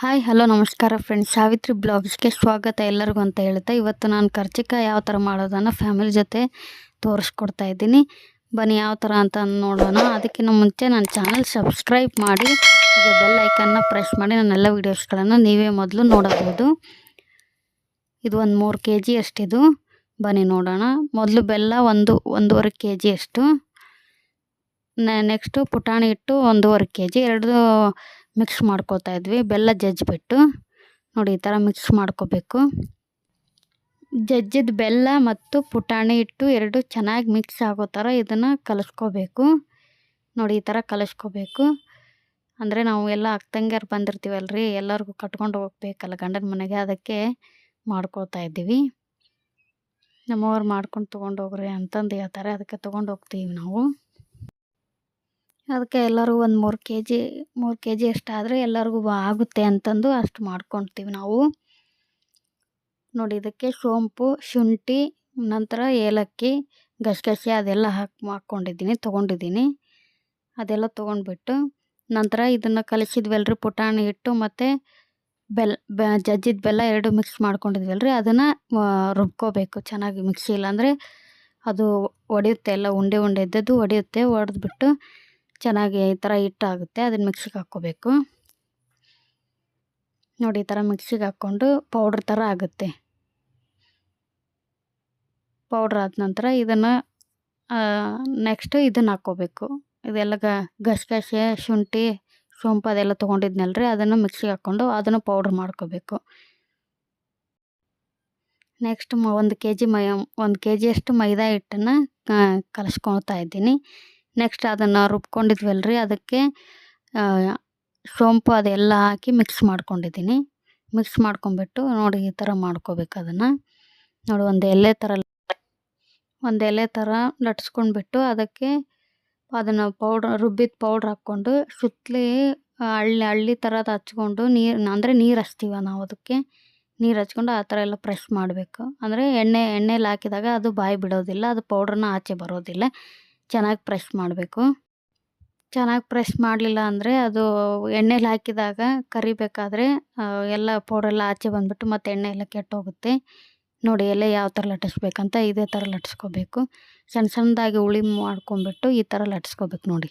Hi, hello, ನಮಸ್ಕಾರ friends Savitri ಬ್ಲಾಗ್ಸ್ಗೆ ಸ್ವಾಗತ ಎಲ್ಲರಿಗೂ ಅಂತ ಹೇಳ್ತಾ, ಇವತ್ತು ನಾನು ಖರ್ಚಿಕಾಯಿ ಯಾವ ಥರ ಮಾಡೋದನ್ನು ಫ್ಯಾಮಿಲಿ ಜೊತೆ ತೋರಿಸ್ಕೊಡ್ತಾ ಇದ್ದೀನಿ. ಬನ್ನಿ ಯಾವ ಥರ ಅಂತ ನೋಡೋಣ. ಅದಕ್ಕಿಂತ ಮುಂಚೆ ನನ್ನ ಚಾನಲ್ ಸಬ್ಸ್ಕ್ರೈಬ್ ಮಾಡಿ, ಹಾಗೆ ಬೆಲ್ ಐಕನ್ನ ಪ್ರೆಸ್ ಮಾಡಿ ನನ್ನೆಲ್ಲ ವೀಡಿಯೋಸ್ಗಳನ್ನು ನೀವೇ ಮೊದಲು ನೋಡಬಹುದು. ಇದು ಒಂದು ಮೂರು ಕೆ ಜಿ ಅಷ್ಟಿದು. ಬನ್ನಿ ನೋಡೋಣ. ಮೊದಲು ಬೆಲ್ಲ ಒಂದು, ಒಂದೂವರೆ ಕೆ ಜಿ ಅಷ್ಟು ನೆಕ್ಸ್ಟು ಪುಟಾಣಿ ಹಿಟ್ಟು ಒಂದೂವರೆ ಕೆ ಜಿ ಎರಡು ಮಿಕ್ಸ್ ಮಾಡ್ಕೋತಾ ಇದ್ವಿ. ಬೆಲ್ಲ ಜಜ್ಜಿಬಿಟ್ಟು ನೋಡಿ ಈ ಥರ ಮಿಕ್ಸ್ ಮಾಡ್ಕೋಬೇಕು. ಜಜ್ಜಿದ ಬೆಲ್ಲ ಮತ್ತು ಪುಟಾಣಿ ಇಟ್ಟು ಎರಡು ಚೆನ್ನಾಗಿ ಮಿಕ್ಸ್ ಆಗೋ ಥರ ಇದನ್ನು ಕಲಿಸ್ಕೋಬೇಕು. ನೋಡಿ ಈ ಥರ ಕಲಸ್ಕೋಬೇಕು. ಅಂದರೆ ನಾವು ಎಲ್ಲ ಅಕ್ಕಂಗ್ಯಾರು ಬಂದಿರ್ತೀವಲ್ಲ ರೀ ಎಲ್ಲರಿಗೂ ಕಟ್ಕೊಂಡು ಹೋಗ್ಬೇಕಲ್ಲ ಗಂಡನ ಮನೆಗೆ, ಅದಕ್ಕೆ ಮಾಡ್ಕೊಳ್ತಾ ಇದ್ದೀವಿ. ನಮ್ಮವ್ರು ಮಾಡ್ಕೊಂಡು ತೊಗೊಂಡು ಹೋಗ್ರಿ ಅಂತಂದು ಹೇಳ್ತಾರೆ, ಅದಕ್ಕೆ ತೊಗೊಂಡು ಹೋಗ್ತೀವಿ ನಾವು. ಅದಕ್ಕೆ ಎಲ್ಲರಿಗೂ ಒಂದು ಮೂರು ಕೆ ಜಿ ಮೂರು ಕೆ ಜಿ ಎಷ್ಟಾದರೆ ಎಲ್ಲರಿಗೂ ಆಗುತ್ತೆ ಅಂತಂದು ಅಷ್ಟು ಮಾಡ್ಕೊಳ್ತೀವಿ ನಾವು. ನೋಡಿ, ಇದಕ್ಕೆ ಸೋಂಪು, ಶುಂಠಿ, ನಂತರ ಏಲಕ್ಕಿ, ಗಸಗಸೆ ಅದೆಲ್ಲ ಹಾಕಿ ಹಾಕ್ಕೊಂಡಿದ್ದೀನಿ ತೊಗೊಂಡಿದ್ದೀನಿ. ಅದೆಲ್ಲ ತೊಗೊಂಡ್ಬಿಟ್ಟು ನಂತರ ಇದನ್ನು ಕಲಿಸಿದ್ವಲ್ರಿ, ಪುಟಾಣಿ ಹಿಟ್ಟು ಮತ್ತು ಬೆಲ್ಲ ಬೆ ಜಜ್ಜಿದ ಬೆಲ್ಲ ಎರಡು ಮಿಕ್ಸ್ ಮಾಡ್ಕೊಂಡಿದ್ವಲ್ರಿ. ಅದನ್ನು ರುಬ್ಕೋಬೇಕು, ಚೆನ್ನಾಗಿ ಮಿಕ್ಸಿ ಇಲ್ಲಾಂದರೆ ಅದು ಒಡೆಯುತ್ತೆ, ಎಲ್ಲ ಉಂಡೆ ಉಂಡೆ ಇದ್ದದ್ದು ಒಡೆಯುತ್ತೆ, ಒಡೆದ್ಬಿಟ್ಟು ಚೆನ್ನಾಗಿ ಈ ಥರ ಹಿಟ್ಟಾಗುತ್ತೆ, ಅದನ್ನು ಮಿಕ್ಸಿಗೆ ಹಾಕ್ಕೋಬೇಕು. ನೋಡಿ, ಈ ಥರ ಮಿಕ್ಸಿಗೆ ಹಾಕ್ಕೊಂಡು ಪೌಡ್ರ್ ಥರ ಆಗುತ್ತೆ. ಪೌಡ್ರ್ ಆದ ನಂತರ ಇದನ್ನು ನೆಕ್ಸ್ಟ್ ಇದನ್ನು ಹಾಕ್ಕೋಬೇಕು. ಇದೆಲ್ಲ ಗಸಗಸೆ ಶುಂಠಿ, ಸೋಂಪು ಅದೆಲ್ಲ ತೊಗೊಂಡಿದ್ನಲ್ರಿ, ಅದನ್ನು ಮಿಕ್ಸಿಗೆ ಹಾಕ್ಕೊಂಡು ಅದನ್ನು ಪೌಡ್ರ್ ಮಾಡ್ಕೋಬೇಕು. ನೆಕ್ಸ್ಟ್ ಮ, ಒಂದು ಕೆ ಜಿ ಮೈ ಒಂದು ಕೆ ಜಿಯಷ್ಟು ಮೈದಾ ಹಿಟ್ಟನ್ನು ಕಲಸ್ಕೊಳ್ತಾ ಇದ್ದೀನಿ. ನೆಕ್ಸ್ಟ್ ಅದನ್ನು ರುಬ್ಕೊಂಡಿದ್ವಲ್ರಿ? ಅದಕ್ಕೆ ಸೋಂಪು ಅದೆಲ್ಲ ಹಾಕಿ ಮಿಕ್ಸ್ ಮಾಡ್ಕೊಂಡಿದ್ದೀನಿ ಮಿಕ್ಸ್ ಮಾಡ್ಕೊಂಬಿಟ್ಟು ನೋಡಿ ಈ ಥರ ಮಾಡ್ಕೋಬೇಕು ಅದನ್ನು. ನೋಡಿ, ಒಂದು ಎಲೆ ಥರ ಒಂದು ಎಲೆ ಥರ ಲಟ್ಸ್ಕೊಂಡ್ಬಿಟ್ಟು ಅದಕ್ಕೆ ಅದನ್ನು ಪೌಡ್ರ್ ರುಬ್ಬಿದ ಪೌಡ್ರ್ ಹಾಕ್ಕೊಂಡು ಸುತ್ತಲಿ ಹಳ್ಳಿ ಹಳ್ಳಿ ಥರದ ಹಚ್ಕೊಂಡು ನೀರು, ಅಂದರೆ ನೀರು ಹಚ್ತೀವ ನಾವು ಅದಕ್ಕೆ? ನೀರು ಹಚ್ಕೊಂಡು ಆ ಥರ ಎಲ್ಲ ಪ್ರೆಶ್ ಮಾಡಬೇಕು. ಅಂದರೆ ಎಣ್ಣೆ, ಎಣ್ಣೆಲಿ ಹಾಕಿದಾಗ ಅದು ಬಾಯಿ ಬಿಡೋದಿಲ್ಲ, ಅದು ಪೌಡ್ರನ್ನ ಆಚೆ ಬರೋದಿಲ್ಲ. ಚೆನ್ನಾಗಿ ಪ್ರೆಶ್ ಮಾಡಬೇಕು. ಚೆನ್ನಾಗಿ ಪ್ರೆಶ್ ಮಾಡಲಿಲ್ಲ ಅಂದರೆ ಅದು ಎಣ್ಣೆಲಿ ಹಾಕಿದಾಗ ಕರಿಬೇಕಾದ್ರೆ ಎಲ್ಲ ಪೌಡ್ರೆಲ್ಲ ಆಚೆ ಬಂದುಬಿಟ್ಟು ಮತ್ತು ಎಣ್ಣೆ ಎಲ್ಲ ಕೆಟ್ಟೋಗುತ್ತೆ. ನೋಡಿ ಎಲ್ಲ ಯಾವ ಥರ ಲಟ್ಟಿಸ್ಬೇಕಂತ ಇದೇ ಥರ ಲಟ್ಟಿಸ್ಕೋಬೇಕು. ಸಣ್ಣ ಸಣ್ಣದಾಗಿ ಉಳಿ ಮಾಡ್ಕೊಂಬಿಟ್ಟು ಈ ಥರ ಲಟ್ಟಿಸ್ಕೋಬೇಕು ನೋಡಿ.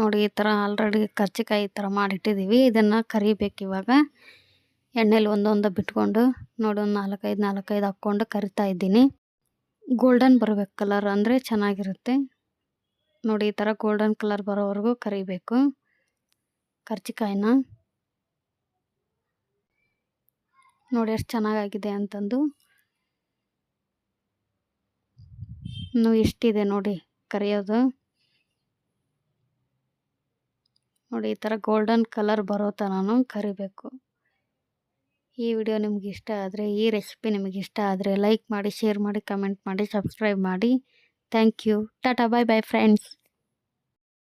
ನೋಡಿ ಈ ಥರ ಆಲ್ರೆಡಿ ಕರ್ಜಿಕಾಯಿ ಈ ಥರ ಮಾಡಿಟ್ಟಿದ್ದೀವಿ. ಇದನ್ನು ಕರಿಬೇಕು ಇವಾಗ. ಎಣ್ಣೆಲಿ ಒಂದೊಂದು ಬಿಟ್ಕೊಂಡು ನೋಡಿ ಒಂದು ನಾಲ್ಕೈದು ನಾಲ್ಕೈದು ಹಾಕ್ಕೊಂಡು ಕರಿತಾ ಇದ್ದೀನಿ. ಗೋಲ್ಡನ್ ಬರಬೇಕು ಕಲರ್ ಅಂದರೆ ಚೆನ್ನಾಗಿರುತ್ತೆ. ನೋಡಿ ಈ ಥರ ಗೋಲ್ಡನ್ ಕಲರ್ ಬರೋವರೆಗೂ ಕರಿಬೇಕು. ಕರ್ಚಿಕಾಯಿನ. ನೋಡಿ ಎಷ್ಟು ಚೆನ್ನಾಗಾಗಿದೆ ಅಂತಂದು. ಇನ್ನು ಎಷ್ಟಿದೆ ನೋಡಿ ಕರಿಯೋದು. ನೋಡಿ, ಈ ಥರ ಗೋಲ್ಡನ್ ಕಲರ್ ಬರೋ ಥರನೂ ಕರಿಬೇಕು. ಈ ವಿಡಿಯೋ ನಿಮ್ಗೆ ಇಷ್ಟ ಆದರೆ, ಈ ರೆಸಿಪಿ ನಿಮಗೆ ಇಷ್ಟ ಆದರೆ ಲೈಕ್ ಮಾಡಿ ಶೇರ್ ಮಾಡಿ ಕಮೆಂಟ್ ಮಾಡಿ ಸಬ್ಸ್ಕ್ರೈಬ್ ಮಾಡಿ. Thank you tata bye bye friends